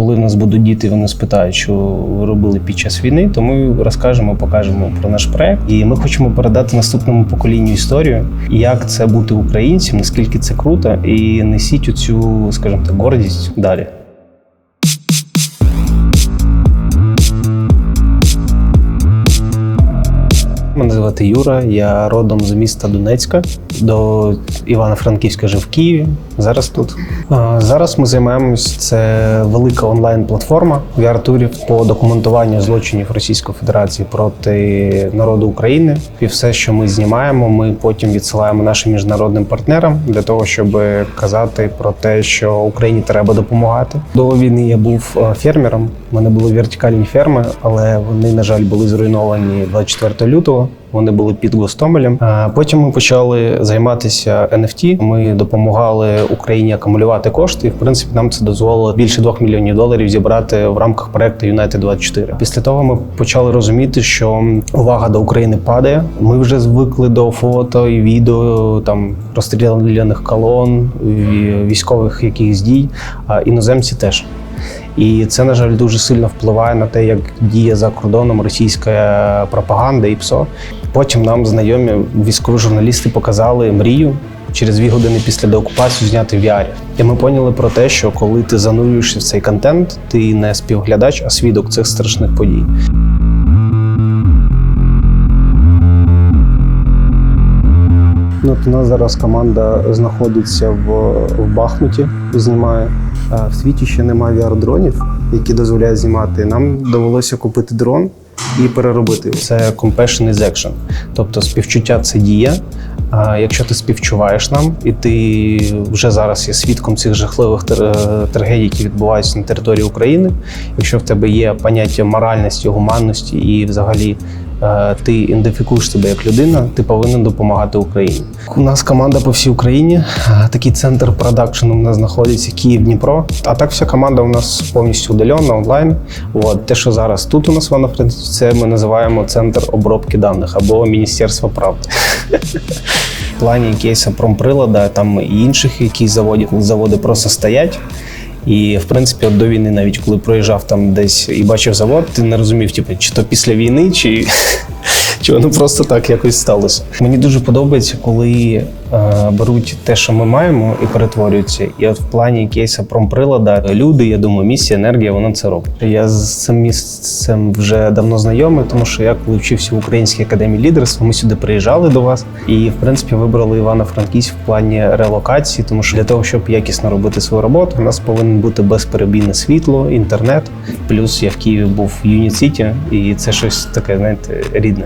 коли нас будуть діти, вони спитають, що ви робили під час війни, то ми розкажемо, покажемо про наш проект. І ми хочемо передати наступному поколінню історію, як це бути українцем, наскільки це круто, і несіть оцю, скажімо так, гордість далі. Мене звати Юра, я родом з міста Донецька. До Івано-Франківська жив в Києві. Зараз тут. Зараз ми займаємось. Це велика онлайн-платформа VR-турів по документуванню злочинів Російської Федерації проти народу України. І все, що ми знімаємо, ми потім відсилаємо нашим міжнародним партнерам для того, щоб казати про те, що Україні треба допомагати. До війни я був е, фермером. У мене були вертикальні ферми, але вони, на жаль, були зруйновані 24 лютого. Вони були під Гостомелем. Потім ми почали займатися NFT. Ми допомагали Україні акумулювати кошти. І в принципі нам це дозволило більше 2 мільйонів доларів зібрати в рамках проекту United 24 Після того ми почали розуміти, що увага до України падає. Ми вже звикли до фото і відео там розстріляних колон, військових якихось дій. А іноземці теж. І це, на жаль, дуже сильно впливає на те, як діє за кордоном російська пропаганда і ПСО. Потім нам знайомі військові журналісти показали мрію через дві години після деокупації зняти в VR. І ми поняли про те, що коли ти занурюєшся в цей контент, ти не співглядач, а свідок цих страшних подій. Ну, у нас зараз команда знаходиться в, в Бахмуті, знімає. А в світі ще немає VR-дронів, які дозволяють знімати. Нам довелося купити дрон і переробити. Це compassion is action. Тобто співчуття це дія. Якщо ти співчуваєш нам, і ти вже зараз є свідком цих жахливих трагедій, які відбуваються на території України, якщо в тебе є поняття моральності, гуманності і взагалі е, ти ідентифікуєш себе як людина, ти повинен допомагати Україні. У нас команда по всій Україні. е, Такий центр продакшену у нас знаходиться Київ, Дніпро. А так вся команда у нас повністю удалена онлайн. От те, що зараз тут у нас в Івано-Франківську, це ми називаємо центр обробки даних або Міністерство правди. В плані кейса промприлада, там і інших якісь заводів, заводи просто стоять. І в принципі, от до війни, навіть коли проїжджав там десь і бачив завод, ти не розумів, типу, чи то після війни, чи, чи воно просто так якось сталося. Мені дуже подобається, коли беруть те, що ми маємо, і перетворюються. І от в плані кейса промприлада люди, я думаю, місія, енергія, воно це робить. Я з цим місцем вже давно знайомий, тому що я коли вчився в Українській академії лідерства, ми сюди приїжджали до вас і, в принципі, вибрали Івано-Франківськ в плані релокації, тому що для того, щоб якісно робити свою роботу, у нас повинен бути безперебійне світло, інтернет. Плюс я в Києві був в Юніт Сіті, і це щось таке, знаєте, рідне.